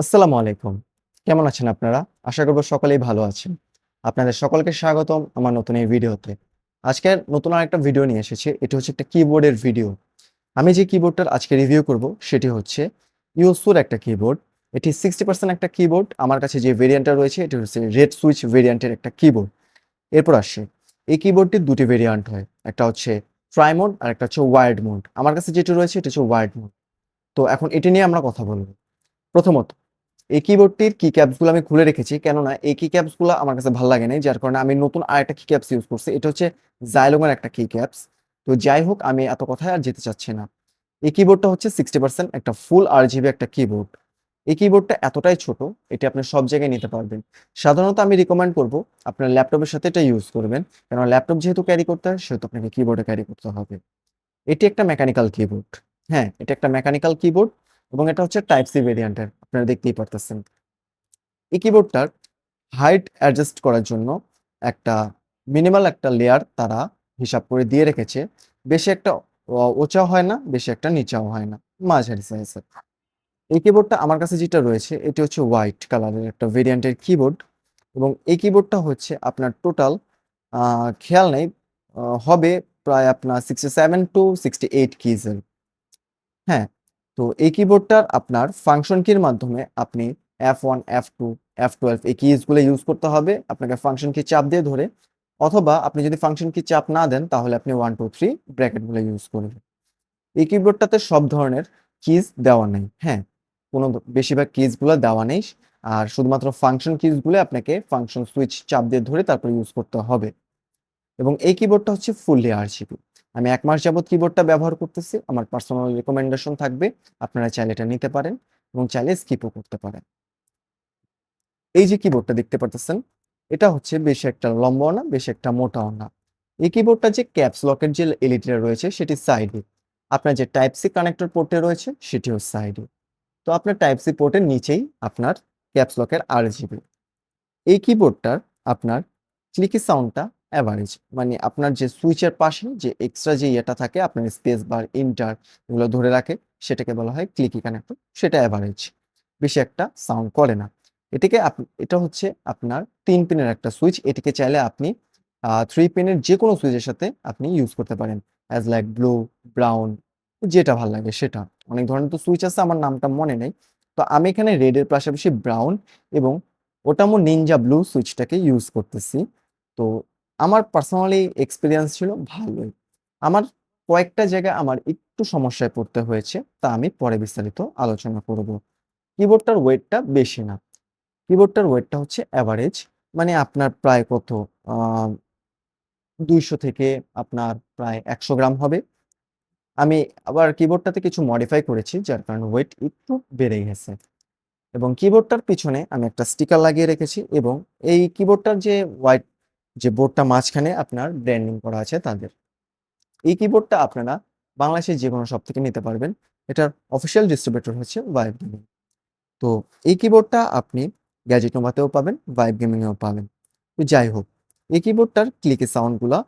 আসসালামু আলাইকুম। কেমন আছেন আপনারা? আশা করব সকলেই ভালো আছেন। আপনাদের সকলকে স্বাগতম আমার নতুন এই ভিডিওতে। আজকের নতুন আরেকটা ভিডিও নিয়ে এসেছি। এটি হচ্ছে একটা কিবোর্ডের ভিডিও। আমি যে কিবোর্ডটার আজকে রিভিউ করব, সেটি হচ্ছে ইউসুর একটা কিবোর্ড। এটি 60% একটা কিবোর্ড। আমার কাছে যে ভেরিয়েন্টটা রয়েছে, এটি হচ্ছে রেড সুইচ ভেরিয়েন্টের একটা কিবোর্ড। এরপর আসি এই কিবোর্ডটির দুটি ভেরিয়েন্ট হয়। একটা হচ্ছে ট্রাই মোড আর একটা হচ্ছে ওয়াইড মোড। আমার কাছে যেটি রয়েছে, এটি হচ্ছে ওয়াইড মোড। তো এখন এটি নিয়ে আমরা কথা বলব। প্রথমত এই কিবোর্ডটির কি ক্যাপসগুলো আমি খুলে রেখেছি। কেননা এই কি ক্যাপসগুলা আমার কাছে ভালো লাগে নাই। যার কারণে আমি নতুন আরেকটা কি ক্যাপস ইউজ করছি। এটা হচ্ছে জাইলোং এর একটা কি ক্যাপস। তো যাই হোক আমি এত কথায় আর যেতে চাচ্ছি না। এই কিবোর্ডটা হচ্ছে 60% একটা ফুল আরজিবি একটা কিবোর্ড। এই কিবোর্ডটা এতটাই ছোট, এটি আপনি সব জায়গায় নিতে পারবেন। সাধারণত আমি রিকমেন্ড করব আপনার ল্যাপটপের সাথে এটা ইউজ করবেন। কেননা ল্যাপটপ যেহেতু ক্যারি করতে হয় সেহেতু আপনাকে কিবোর্ডে ক্যারি করতে হবে। এটি একটা মেকানিক্যাল কিবোর্ড। হ্যাঁ, এটা একটা মেকানিক্যাল কিবোর্ড এবং এটা হচ্ছে টাইপ সি ভেরিয়েন্টের। আপনারা দেখতেই পারতেছেন। এই কিবোর্ডটার হাইট অ্যাডজাস্ট করার জন্য একটা মিনিমাল একটা লেয়ার তারা হিসাব করে দিয়ে রেখেছে। বেশি একটা অ উঁচাও হয় না, বেশি একটা নিচাও হয় না। মাঝারি সাইজের। এই কিবোর্ডটা আমার কাছে যেটা রয়েছে এটি হচ্ছে হোয়াইট কালারের একটা ভেরিয়েন্টের কিবোর্ড এবং এই কিবোর্ডটা হচ্ছে আপনার টোটাল খেয়াল নেই হবে প্রায় আপনার 67 টু 68 কিজের। হ্যাঁ, তো এই কিবোর্ডটার আপনার ফাংশন কির মাধ্যমে আপনি F1, F2, F12 এই কিজগুলো ইউজ করতে হবে। আপনাকে ফাংশন কি চাপ দিয়ে ধরে অথবা আপনি যদি ফাংশন কি চাপ না দেন তাহলে আপনি 1, 2, 3 ব্র্যাকেটগুলো ইউজ করবেন। এই কিবোর্ডটাতে সব ধরনের কিজ দেওয়া নেই। হ্যাঁ, কোনো বেশিরভাগ কিজগুলা দেওয়া নেই। আর শুধুমাত্র ফাংশন কিজগুলো আপনাকে ফাংশন সুইচ চাপ দিয়ে ধরে তারপর ইউজ করতে হবে। এবং এই কিবোর্ডটা হচ্ছে ফুললি আরজিবি। আমি এক মাস যাবত কিবোর্ডটা ব্যবহার করতেছি। আমার পার্সোনাল রিকমেন্ডেশন থাকবে। আপনারা চাইলে এটা নিতে পারেন এবং চাইলে স্কিপও করতে পারেন। এই যে কিবোর্ডটা দেখতে পারতেছেন, এটা হচ্ছে বেশি একটা লম্বাও না, বেশি একটা মোটাও না। এই কিবোর্ডটা যে ক্যাপস লকের যে এলইডিটা রয়েছে সেটি সাইডে। আপনার যে টাইপ সি কানেক্টর পোর্টে রয়েছে সেটিও সাইডে। তো আপনার টাইপ সি পোর্টের নিচেই আপনার ক্যাপস লকের আর জিবি এই কিবোর্ডটার আপনার ক্লিকি সাউন্ডটা এভারেজ। মানে আপনার যে সুইচের পাশে যে এক্সট্রা যে ইয়েটা থাকে আপনার স্পেস বার, ইন্টার এগুলো ধরে রাখে সেটাকে বলা হয় ক্লিকি কানেক্টর। সেটা অ্যাভারেজ বেশি একটা সাউন্ড করে না। এটিকে এটা হচ্ছে আপনার তিন পিনের একটা সুইচ। এটিকে চাইলে আপনি থ্রি 3 যে কোনো সুইচের সাথে আপনি ইউজ করতে পারেন। অ্যাজ লাইক ব্লু, ব্রাউন যেটা ভালো লাগে সেটা। অনেক ধরনের তো সুইচ আছে আমার নামটা মনে নেই। তো আমি এখানে রেডের পাশাপাশি ব্রাউন এবং ওটা ওটামো নিনজা ব্লু সুইচটাকে ইউজ করতেছি। তো আমার পার্সোনালি এক্সপিরিয়েন্স ছিল ভালোই। আমার কয়েকটা জায়গায় আমার একটু সমস্যায় পড়তে হয়েছে। তা আমি পরে বিস্তারিত আলোচনা করব। কিবোর্ডটার ওয়েটটা বেশি না। কিবোর্ডটার ওয়েটটা হচ্ছে অ্যাভারেজ মানে আপনার প্রায় কত দুইশো থেকে আপনার প্রায় ১০০ গ্রাম হবে। আমি আবার কিবোর্ডটাতে কিছু মডিফাই করেছি, যার কারণে ওয়েট একটু বেড়ে গেছে। এবং কিবোর্ডটার পিছনে আমি একটা স্টিকার লাগিয়ে রেখেছি এবং এই কিবোর্ডটার যে হোয়াইট যে বোর্ডটা মাঝখানে আপনার ব্র্যান্ডিং করা আছে তাদের। এই কিবোর্ডটা আপনারা বাংলাদেশের যেকোনো শপ থেকে নিতে পারবেন। এটার অফিসিয়াল ডিস্ট্রিবিউটর হচ্ছে ভাইব গেমিং। তো এই কিবোর্ডটা আপনি গ্যাজেট নোভাতেও পাবেন, ভাইব গেমিংয়েও পাবেন। তো যাই হোক, এই কিবোর্ডটার ক্লিকি সাউন্ডগুলো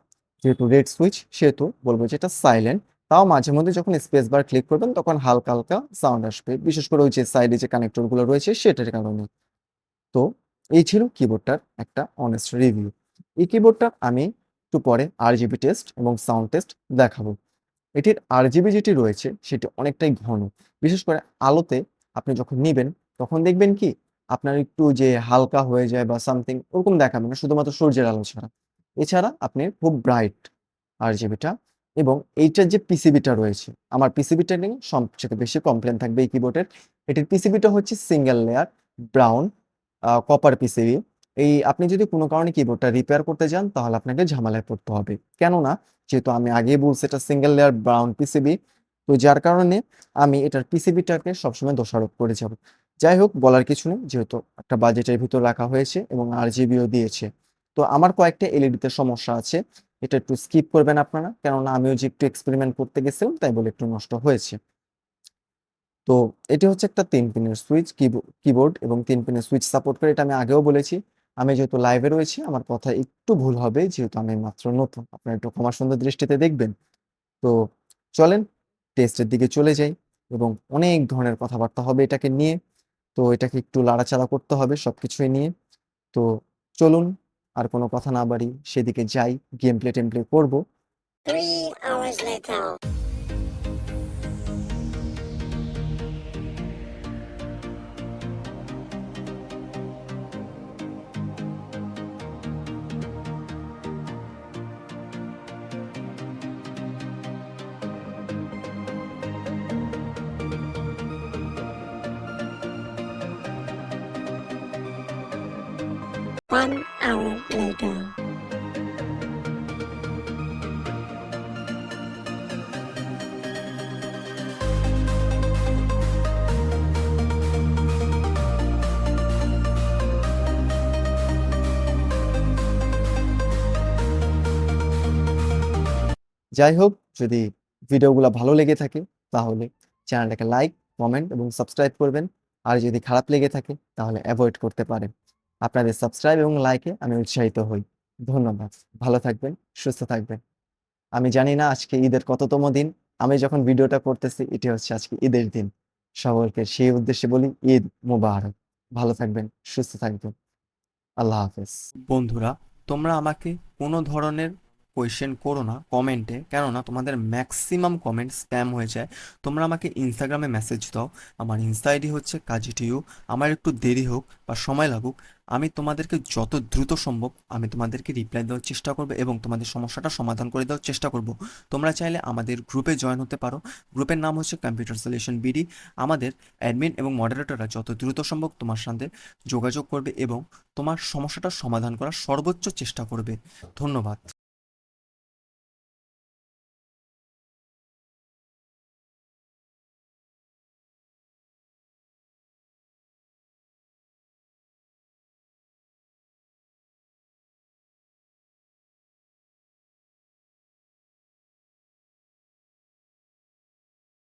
যেহেতু রেড সুইচ সেহেতু বলব যে এটা সাইলেন্ট। তাও মাঝে মধ্যে যখন স্পেস বার ক্লিক করবেন তখন হালকা, হালকা সাউন্ড আসবে। বিশেষ করে ওই যে সাইডে যে কানেক্টরগুলো রয়েছে সেটার কারণে। তো এই ছিল কিবোর্ডটার একটা অনেস্ট রিভিউ। এই কিবোর্ডটা আমি একটু পরে আরজিবি টেস্ট এবং সাউন্ড টেস্ট দেখাবো। এটির আরজিবি যেটি রয়েছে সেটি অনেকটাই ঘন। বিশেষ করে আলোতে আপনি যখন নিবেন তখন দেখবেন কি আপনার একটু যে হালকা হয়ে যায় বা সামথিং ওরকম দেখাবে না শুধুমাত্র সূর্যের আলো ছাড়া। এছাড়া আপনি খুব ব্রাইট আরজিবিটা এবং এইটার যে পিসিবিটা রয়েছে, আমার পিসিবিটা নিয়ে সবচেয়ে বেশি কমপ্লেন থাকবে এই কিবোর্ডের। এটির পিসিবিটা হচ্ছে single layer brown copper PCB. এই আপনি যদি কোনো কারণে কিবোর্ডটা রিপেয়ার করতে যান, তাহলে আপনাকে ঝামেলায় পড়তে হবে। কেননা, যেহেতু আমি আগেই বলছি এটা সিঙ্গেল লেয়ার ব্রাউন পিসিবি। তো যার কারণে আমি এটার পিসিবিটাকে সবসময় দোষারোপ করে যাব। যাই হোক, বলার কিছু নেই, যেহেতু একটা বাজেটের ভিতর রাখা হয়েছে এবং আর জিবিও দিয়েছে। তো আমার কয়েকটা এলইডিতে সমস্যা আছে। এটা একটু স্কিপ করবেন আপনারা। কেননা আমিও যে একটু এক্সপেরিমেন্ট করতে গেছিলাম, তাই বলে একটু নষ্ট হয়েছে। তো এটি হচ্ছে একটা তিন পিনের সুইচ কিবো কিবোর্ড এবং ৩ পিনের সুইচ সাপোর্ট করে এটা আমি আগেও বলেছি। আমি যেহেতু লাইভে রয়েছি, আমার কথা একটু ভুল হবে, যেহেতু আমি মাত্র নতুন। আপনারা একটু ক্ষমা সুন্দর দৃষ্টিতে দেখবেন। তো চলেন টেস্টের দিকে চলে যাই এবং অনেক ধরনের কথাবার্তা হবে এটাকে নিয়ে। তো এটাকে একটু লাড়াচাড়া করতে হবে সবকিছুই নিয়ে তো চলুন, আর কোনো কথা না বাড়ি সেদিকে যাই গেম প্লে টেম প্লে করব One hour later. যাই হোক, যদি ভিডিওগুলো ভালো লেগে থাকে, তাহলে চ্যানেলটাকে লাইক কমেন্ট এবং সাবস্ক্রাইব করবেন আর যদি খারাপ লেগে থাকে, তাহলে অ্যাভয়েড করতে পারেন আপনাদের সাবস্ক্রাইব এবং লাইকে আমি উৎসাহিত হই। ধন্যবাদ। ভালো থাকবেন, সুস্থ থাকবেন। আমি জানি না আজকে ঈদের কততম দিন। আমি যখন ভিডিওটা করতেছি, এটি হচ্ছে আজকে ঈদের দিন। সকলকে সেই উদ্দেশ্যে বলি, ঈদ মুবারক। ভালো থাকবেন, সুস্থ থাকবেন। আল্লাহ হাফেজ। বন্ধুরা, তোমরা আমাকে কোনো ধরনের কোয়েশ্চেন করো না কমেন্টে কেননা তোমাদের ম্যাক্সিমাম কমেন্ট স্প্যাম হয়ে যায়। তোমরা আমাকে ইনস্টাগ্রামে মেসেজ দাও। আমার ইনস্টা আইডি হচ্ছে কাজি টিউ আমার একটু দেরি হোক বা সময় লাগুক। আমি তোমাদেরকে যত দ্রুত সম্ভব আমি তোমাদেরকে রিপ্লাই দেওয়ার চেষ্টা করব এবং তোমাদের সমস্যাটা সমাধান করে দেওয়ার চেষ্টা করব। তোমরা চাইলে আমাদের গ্রুপে জয়েন হতে পারো। গ্রুপের নাম হচ্ছে কম্পিউটার সলিউশন বিডি আমাদের অ্যাডমিন এবং মডারেটররা যত দ্রুত সম্ভব তোমার সাথে যোগাযোগ করবে এবং তোমার সমস্যাটা সমাধান করার সর্বোচ্চ চেষ্টা করবে। ধন্যবাদ।